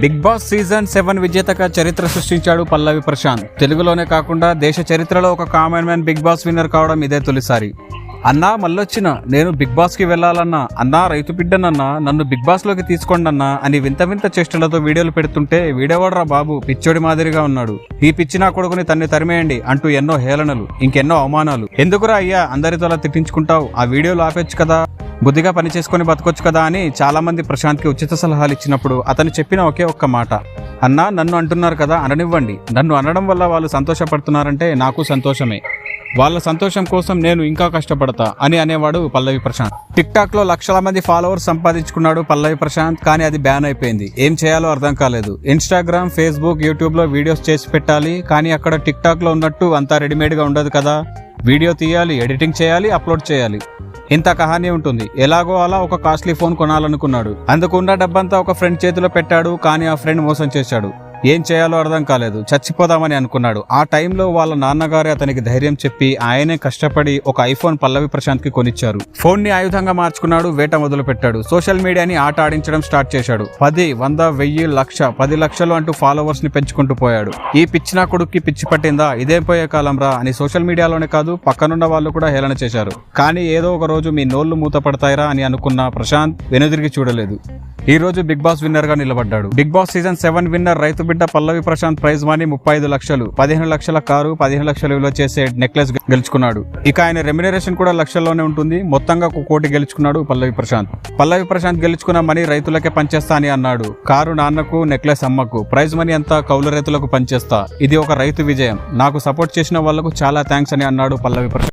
Big boss season seven విజేతగా చరిత్ర సృష్టించాడు పల్లవి ప్రశాంత్. తెలుగులోనే కాకుండా దేశ చరిత్రలో ఒక common man big boss winner కావడం ఇదే తొలిసారి. అన్నా మళ్ళొచ్చిన. నేను బిగ్ బాస్కి వెళ్ళాలన్నా. అన్నా రైతు బిడ్డనన్నా. నన్ను బిగ్ బాస్లోకి తీసుకోండి అన్నా అని వింత వింత చేష్టలతో వీడియోలు పెడుతుంటే వీడేవాడ్రా బాబు? పిచ్చోడి మాదిరిగా ఉన్నాడు. ఈ పిచ్చి నా కొడుకుని తన్ని తరిమేయండి అంటూ ఎన్నో హేళనలు ఇంకెన్నో అవమానాలు. ఎందుకురా అయ్యా? అందరితో అలా తిట్టించుకుంటావు. ఆ వీడియోలు ఆపేచ్చు కదా. బుద్ధిగా పని చేసుకొని బతకొచ్చు కదా అని చాలామంది ప్రశాంత్కి ఉచిత సలహాలు ఇచ్చినప్పుడు అతను చెప్పిన ఒకే ఒక్క మాట. అన్నా నన్ను అంటున్నారు కదా అననివ్వండి. నన్ను అనడం వల్ల వాళ్ళు సంతోషపడుతున్నారంటే నాకు సంతోషమే. వాళ్ళ సంతోషం కోసం నేను ఇంకా కష్టపడతా అని అనేవాడు పల్లవి ప్రశాంత్. టిక్ లక్షల మంది ఫాలోవర్స్ సంపాదించుకున్నాడు పల్లవి ప్రశాంత్ కానీ అది బ్యాన్ అయిపోయింది. ఏం చేయాలో అర్థం కాలేదు. ఇన్స్టాగ్రామ్ ఫేస్బుక్ యూట్యూబ్లో వీడియోస్ చేసి పెట్టాలి కానీ అక్కడ టిక్ ఉన్నట్టు అంతా రెడీమేడ్గా ఉండదు కదా. వీడియో తీయాలి ఎడిటింగ్ చేయాలి అప్లోడ్ చేయాలి. ఇంత కహానీ ఉంటుంది. ఎలాగో అలా ఒక కాస్ట్లీ ఫోన్ కొనాలనుకున్నాడు. అందుకున్న డబ్బంతా ఒక ఫ్రెండ్ చేతిలో పెట్టాడు కానీ ఆ ఫ్రెండ్ మోసం చేశాడు. ఏం చేయాలో అర్థం కాలేదు. చచ్చిపోదామని అనుకున్నాడు. ఆ టైంలో వాళ్ళ నాన్నగారే అతనికి ధైర్యం చెప్పి ఆయనే కష్టపడి ఒక ఐఫోన్ పల్లవి ప్రశాంత్కి కొనిచ్చారు. ఫోన్ని ఆయుధంగా మార్చుకున్నాడు వేట మొదలుపెట్టాడు. సోషల్ మీడియాని ఆట ఆడించడం స్టార్ట్ చేశాడు. పది వంద వెయ్యి లక్ష పది లక్షలు అంటూ ఫాలోవర్స్ని పెంచుకుంటూ పోయాడు. ఈ పిచ్చిన కొడుక్కి పిచ్చి పట్టిందా? ఇదేం పోయే కాలం రా అని సోషల్ మీడియాలోనే కాదు పక్కనున్న వాళ్ళు కూడా హేళన చేశారు. కానీ ఏదో ఒక రోజు మీ నోళ్ళు మూత పడతాయిరా అని అనుకున్న ప్రశాంత్ వెనుదిరిగి చూడలేదు. ఈ రోజు బిగ్ బాస్ విన్నర్గా నిలబడ్డాడు. Big boss season seven winner రైతు బిడ్డ పల్లవి ప్రశాంత్ ప్రైజ్ మనీ ముప్పై ఐదు లక్షలు. పదిహేను లక్షల కారు పదిహేను లక్షల విలువ చేసే నెక్లెస్ గెలుచుకున్నాడు. ఇక ఆయన రెమ్యునరేషన్ కూడా లక్షల్లోనే ఉంటుంది. మొత్తంగా ఒక కోటి గెలుచుకున్నాడు పల్లవి ప్రశాంత్. పల్లవి ప్రశాంత్ గెలుచుకున్న మనీ రైతులకే పనిచేస్తా అని అన్నాడు. కారు నాన్నకు నెక్లెస్ అమ్మకు. ప్రైజ్ మనీ అంతా కౌలు రైతులకు పనిచేస్తా. ఇది ఒక రైతు విజయం. నాకు సపోర్ట్ చేసిన వాళ్ళకు చాలా థ్యాంక్స్ అని అన్నాడు పల్లవి ప్రశాంత్.